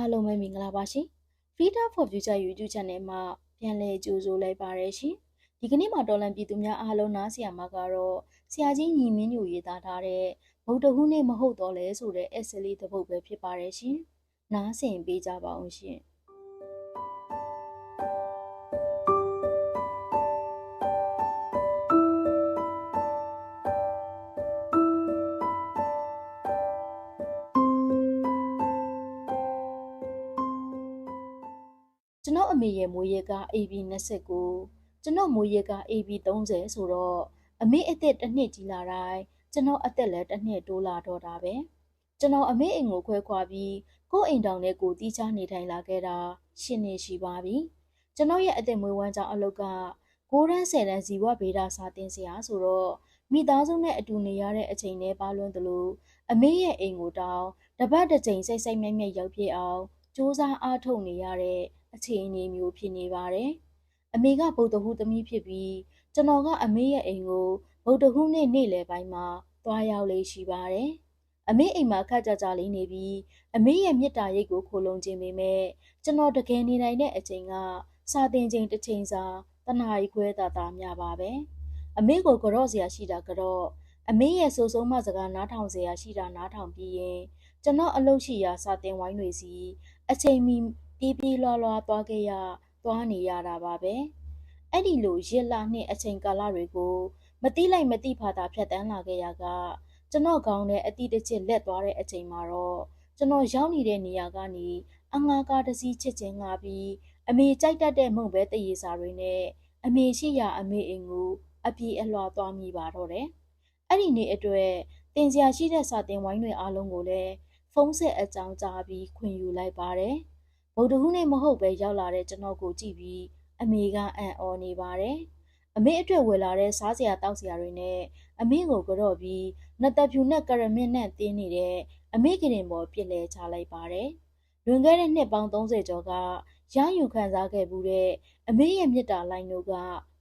အားလုံးပဲမင်္ဂလာပါရှင် Freedom for Future YouTube Channel မှာပြန်လည်ကြိုဆိုလိုက်ပါရရှင်ဒီကနေ့မှာတော်လန်ပြည်သူများအားလုံးနားဆရာမကတော့ဆရာကြီးညီမင်းညိုရေးသားထားတဲ့ဗုဒ္ဓဟူးနေ့မဟုတ်တော့လဲဆိုတဲ့ essay လေးတစ်ပုဒ်ပဲဖြစ်ပါရရှင်နားဆင်ပေးကြပါအောင်ရှင် ကျွန်တော်အမေရဲ့မွေးရက်က AB 29ကျွန်တော်မွေးရက်က AB 30ဆိုတော့အမေအသက်တစ်နှစ်ကြီးလာတိုင်းကျွန်တော်အသက်လည်းတစ်နှစ်တိုးလာတော့တာပဲကျွန်တော်အမေအိမ်ကိုခွဲခွာပြီးကိုယ့်အိမ်တောင်နဲ့ကိုယ်တီးခြားနေထိုင်လာခဲ့တာရှင်းနေရှိပါပြီကျွန်တော်ရဲ့အသက်မွေးဝမ်းကြောင်းအလုပ်က9တန်း10တန်းဇီဝဗေဒစာတင်စရာဆိုတော့မိသားစုနဲ့အတူနေရတဲ့အချိန်နဲ့ပါလွန်းသလိုအမေရဲ့အိမ်ကိုတောင်တပတ်တစ်ချိန်စိတ်စိတ်မြဲမြဲရောက်ပြည့်အောင်စူးစမ်းအားထုတ်နေရတဲ့ အခြေအနေမျိုးဖြစ်နေပါတယ်။အမေကဗုဒ္ဓဟူးသမီးဖြစ်ပြီးကျွန်တော်ကအမေရဲ့အိမ်ကိုဗုဒ္ဓဟူးနေ့နေ့လယ်ပိုင်းမှာသွားရောက်လေးရှိပါတယ်။အမေအိမ်မှာခက်ကြကြလေးနေပြီးအမေရဲ့မြစ်တာရိတ်ကိုခိုလုံခြင်းပေမဲ့ကျွန်တော်တကယ်နေနိုင်တဲ့အချိန်ကစာသင်ချိန်တစ်ချိန်စာတနာရီခွဲတာတာများပါပဲ။အမေကိုကြော့စရာရှိတာကြော့အမေရဲ့ဆိုဆုံးမစကားနားထောင်စရာရှိတာနားထောင်ပြီးရင်ကျွန်တော်အလုပ်ရှိရာစာသင်ဝိုင်းတွေစီအချိန်မီ ပြေးပြေးလွှားလွှားသွားခဲ့ရသွားနေရတာပါပဲအဲ့ဒီလိုရစ်လာနှစ်အချိန်ကာလတွေကိုမတိလိုက်မတိဖာတာဖြတ်တန်းလာခဲ့ရကကျွန်တော်ကောင်းတဲ့အတိတချစ်လက်သွားတဲ့အချိန်မှာတော့ကျွန်တော်ရောက်နေတဲ့နေရာကနေအငှားကားတစ်စီးချစ်ချင်းငှားပြီးအမေကြိုက်တတ်တဲ့မုံပဲတရေစာတွေနဲ့အမေရှိရာအမေအိမ်ကိုအပြေးအလွှာသွားမိပါတော့တယ်အဲ့ဒီနေ့အတွက်တင်စရာရှိတဲ့စာတင်ဝိုင်းတွေအားလုံးကိုလည်းဖုန်းဆက်အကြောင်းကြားပြီးခွင့်ယူလိုက်ပါတယ် ဗုဒ္ဓဟူးနေ့မဟုတ်ပဲရောက်လာတဲ့ကျွန်တော်ကိုကြည့်ပြီးအမေကအံ့ဩနေပါတယ်။အမေအတွက်ဝယ်လာတဲ့စားစရာတောက်စရာတွေနဲ့အမေကိုကြော့ပြီးနှစ်သက်ဖြူနဲ့ကရမစ်နဲ့တင်းနေတဲ့အမေကရင်ပေါ်ပြစ်လဲချလိုက်ပါတယ်။လွန်ခဲ့တဲ့နှစ်ပေါင်း30ကျော်ကရယူခံစားခဲ့မှုတဲ့အမေရဲ့မြစ်တာလိုင်းတို့က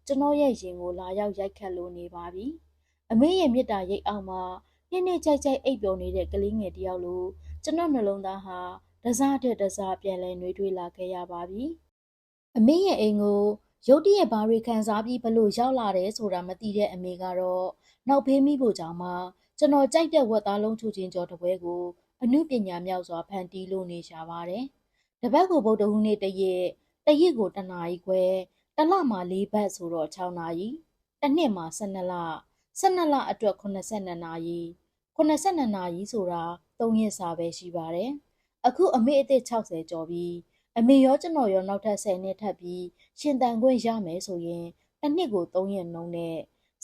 ကျွန်တော်ရဲ့ရင်ကိုလာရောက်ရိုက်ခတ်လို့နေပါပြီ။အမေရဲ့မြစ်တာရိတ်အောင်မှာနေ့နေ့ကြိုက်ကြိုက်အိပ်ပျော်နေတဲ့ကလေးငယ်တယောက်လိုကျွန်တော်နှလုံးသားဟာ တစားတဲ့တစားပြန်လဲနှွေးထွေးလာခဲ့ရပါပြီ။အမေရဲ့အိမ်ကိုရုတ်တရက်ဘာတွေခံစားပြီးဘလို့ရောက်လာတယ်ဆိုတာမသိတဲ့အမေကတော့နောက်ဖေးမိဖို့ကြောင့်မှကျွန်တော်ကြိုက်တဲ့ဝက်သားလုံးချူချင်းကြော်တပွဲကိုအမှုပညာမြောက်စွာဖန်တီးလို့နေရှာပါတယ်။တပတ်ကိုဗုဒ္ဓဟူးနေ့တရက်တရက်ကိုတနာရီခွဲတလမှာ၄ဘတ်ဆိုတော့6နာရီတစ်နှစ်မှာ12လ12လအတွက်82နာရီ82နာရီဆိုတာ3ရက်စာပဲရှိပါတယ်။ အခုအမေအသက်60ကျော်ပြီးအမေရောကျွန်တော်ရောနောက်ထပ်10နှစ်ထပ်ပြီးရှင်တန်ခွင့်ရမယ်ဆိုရင်တစ်နှစ်ကို3ရက်နှုန်းနဲ့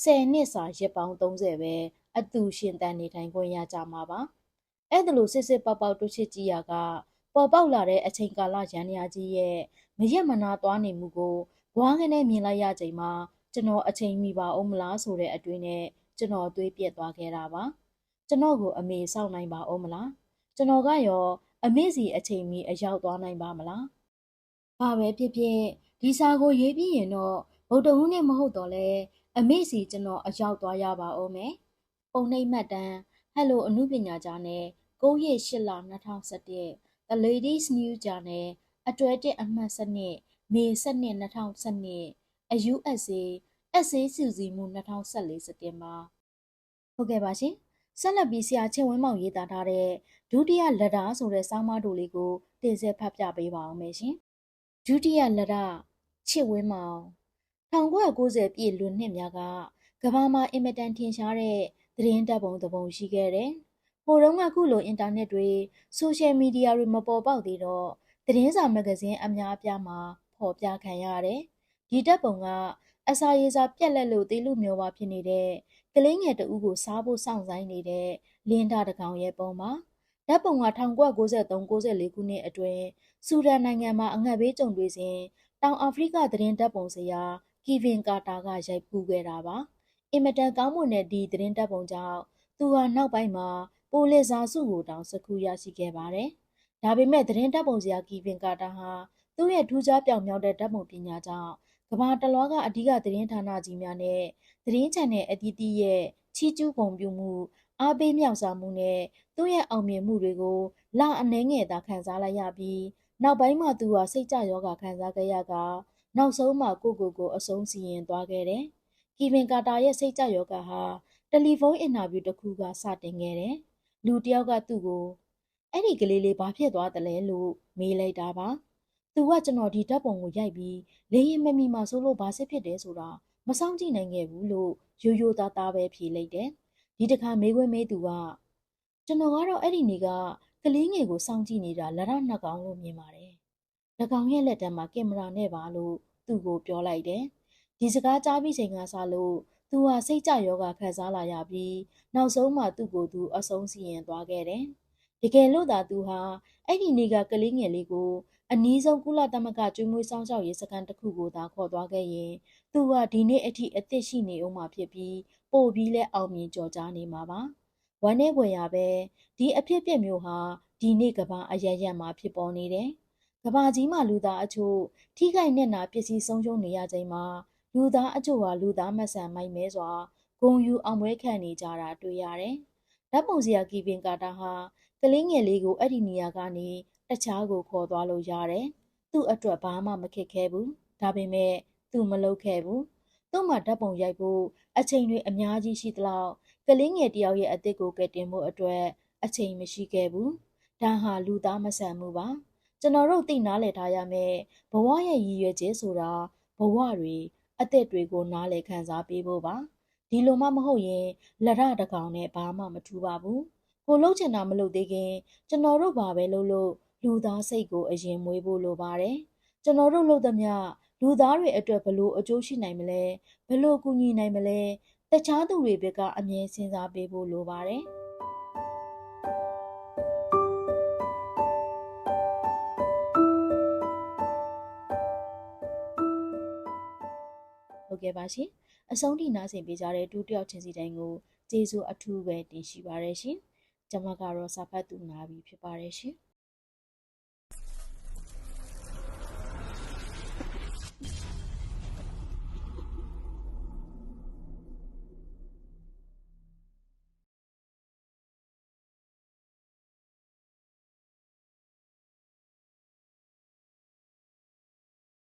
10နှစ်စာရက်ပေါင်း30ပဲအတူရှင်တန်နေထိုင်ခွင့်ရကြမှာပါ။အဲ့ဒါလိုစစ်စစ်ပေါက်ပေါက်တွချစ်ကြည့်ရကပေါ်ပေါက်လာတဲ့အချိန်ကာလရန်ရာကြီးရဲ့မရက်မနာသွားနေမှုကိုဘွားကနေမြင်လိုက်ရချိန်မှာကျွန်တော်အချိန်မိပါအောင်မလားဆိုတဲ့အတွင်းနဲ့ကျွန်တော်တွေးပြက်သွားခဲ့တာပါကျွန်တော်ကိုအမေစောင့်နိုင်ပါအောင်မလားကျွန်တော်ကရော အမေစီအချိန်မီအရောက်သွားနိုင်ပါမလားဘာပဲဖြစ်ဖြစ်ဒီစာကိုရေးပြီးရင်တော့ဗုဒ္ဓဟူးနေ့မဟုတ်တော့လဲအမေစီကျွန်တော်အရောက်သွားရပါအောင်မယ်ပုံနှိပ်မှတ်တမ်းဟယ်လိုအမှုပညာကြားနဲ့9ရက်8လ2011 The Ladies New Journal အတွဲတက်အမှတ်စနစ်မေ7နှစ်2012အ USA အက်ဆေးစုစည်းမှု2014စက်တင်ဘာဟုတ်ကဲ့ပါရှင် ဆက်လက်ပြီးဆရာချင်းဝင်းမောင်ရေးသားထားတဲ့ဒုတိယလက်တာဆိုတဲ့စောင်းမတို့လေးကိုတင်ဆက်ဖတ်ပြပေးပါအောင်မယ်ရှင်ဒုတိယလက်တာချစ်ဝင်းမောင်1990ပြည့်လွန်နှစ်များကကမ္ဘာမှာအင်မတန်ထင်ရှားတဲ့သတင်းတပ်ပုံတစ်ပုံရှိခဲ့တယ်ဟိုတုန်းကခုလိုအင်တာနက်တွေဆိုရှယ်မီဒီယာတွေမပေါ်ပေါက်သေးတော့သတင်းစာမဂ္ဂဇင်းအများအပြားမှာဖော်ပြခံရတယ်ဒီတပ်ပုံကအစာရေစာပြက်လက်လို့သေးလို့မျိုးပါဖြစ်နေတဲ့ ကလေးငယ်တဦးကိုစားဖို့စောင့်ဆိုင်နေတဲ့လင်းတာတကောင်ရဲ့ပုံပါဓာတ်ပုံက1993-94ခုနှစ်အတွင်းဆူဒန်နိုင်ငံမှာအငတ်ဘေးကြုံတွေ့စဉ်တောင်အာဖရိကသတင်းဓာတ်ပုံစရာကီဗင်ကာတာကရိုက်ကူးခဲ့တာပါအင်မတန်ကောင်းမွန်တဲ့ဒီသတင်းဓာတ်ပုံကြောင့်သူဟာနောက်ပိုင်းမှာပိုလစ်ဇာစုကိုတောင်စကူရရှိခဲ့ပါတယ်ဒါပေမဲ့သတင်းဓာတ်ပုံစရာကီဗင်ကာတာဟာသူ့ရဲ့ထူးခြားပြောင်မြောက်တဲ့ဓာတ်ပုံပညာကြောင့် ကမ္ဘာတလွှားကအဓိကသတင်းဌာနကြီးများနဲ့သတင်းချန်နယ်အသီးသီးရဲ့ချီးကျူးဂုဏ်ပြုမှုအားပေးမြောက်စားမှုနဲ့သူ့ရဲ့အောင်မြင်မှုတွေကိုလာအနှဲငယ်သာခံစားလိုက်ရပြီးနောက်ပိုင်းမှာသူဟာစိတ်ကြယောဂခံစားခဲ့ရကနောက်ဆုံးမှာကိုကိုကိုအဆုံးစီရင်သွားခဲ့တယ်။ကီဗင်ကာတာရဲ့စိတ်ကြယောဂဟာတယ်လီဖုန်းအင်တာဗျူးတစ်ခုကစတင်ခဲ့တယ်။လူတစ်ယောက်ကသူ့ကိုအဲ့ဒီကလေးလေးဘာဖြစ်သွားသလဲလို့မေးလိုက်တာပါ။ သူကကျွန်တော်ဒီဓာတ်ပုံကိုရိုက်ပြီးလေရင်မမီမှာဆိုလို့ဘာစစ်ဖြစ်တယ်ဆိုတာမဆောင်ကြည့်နိုင်ခဲ့ဘူးလို့ရိုးရိုးသားသားပဲဖြေလိုက်တယ်။ဒီတစ်ခါမေးခွန်းမေးသူကကျွန်တော်ကတော့အဲ့ဒီနေ့ကကလေးငယ်ကိုစောင့်ကြည့်နေတာလရနှစ်ကောင်လို့မြင်ပါတယ်။၎င်းရဲ့လက်ထဲမှာကင်မရာနဲ့ပါလို့သူ့ကိုပြောလိုက်တယ်။ဒီစကားကြားပြီးချိန်ကစားလို့သူဟာစိတ်ကြယောဂခံစားလာရပြီးနောက်ဆုံးမှသူ့ကိုယ်သူအဆုံးစီရင်သွားခဲ့တယ်။တကယ်လို့သာသူဟာအဲ့ဒီနေ့ကကလေးငယ်လေးကို အနည်းဆုံးကုလသမဂ္ဂကျွေးမွေးစောင့်ရှောက်ရေးစခန်းတစ်ခုကိုသာခေါ်သွားခဲ့ရင်သူကဒီနေ့အထိအသက်ရှိနေအောင်မှာဖြစ်ပြီးပို့ပြီးလဲအောင်မြင်ကြော်ကြားနေမှာပါ။ဝမ်းနေပွေရပဲဒီအဖြစ်အပျက်မျိုးဟာဒီနေ့ကဘာအရရက်မှာဖြစ်ပေါ်နေတယ်။ကဘာကြီးမှာလူသားအချို့ထိခိုက်နစ်နာပစ္စည်းဆုံးရှုံးနေရချိန်မှာလူသားအချို့ဟာလူသားမဆန်မိုက်မဲစွာဂုံယူအောင်ပွဲခံနေကြတာတွေ့ရတယ်။ဓာတ်ပုံစရာကီဗင်ကာတာဟာကလေးငယ်လေးကိုအဲ့ဒီနေရာကနေ တခြားကိုခေါ်သွားလို့ရတယ်။သူ့အတွက်ဘာမှမခက်ခဲဘူး။ဒါပေမဲ့သူမလုပ်ခဲ့ဘူး။သူ့မှာဓာတ်ပုံရိုက်ဖို့အချိန်တွေအများကြီးရှိသလောက်ကလေးငယ်တယောက်ရဲ့အသက်ကိုကယ်တင်ဖို့အတွက်အချိန်မရှိခဲ့ဘူး။ဒါဟာလူသားမဆန်မှုပါ။ကျွန်တော်တို့သိနားလည်ထားရမယ်ဘဝရဲ့ရည်ရွယ်ချက်ဆိုတာဘဝတွေအသက်တွေကိုနားလည်ခံစားပေးဖို့ပါ။ဒီလိုမှမဟုတ်ရင်လရတကောင်နဲ့ဘာမှမထူပါဘူး။ကိုလှုပ်ချင်တာမလုပ်သေးခင်ကျွန်တော်တို့ဘာပဲလုပ်လို့ လူသားစိတ်ကိုအရင်မွေးဖို့လိုပါတယ်။ကျွန်တော်တို့လုပ်သမျှလူသားတွေအတွက်ဘလို့အကျိုးရှိနိုင်မလဲဘလို့ကူညီနိုင်မလဲတခြားသူတွေဘက်ကအမြဲစဉ်းစားပေးဖို့လိုပါတယ်။ဟုတ်ကဲ့ပါရှင်။အဆုံးထိနားဆင်ပေးကြတဲ့တူတယောက်ချင်းစီတိုင်းကိုကျေးဇူးအထူးပဲတင်ရှိပါရရှင်။ကျွန်မကတော့စာဖတ်သူနာပြီဖြစ်ပါတယ်ရှင်။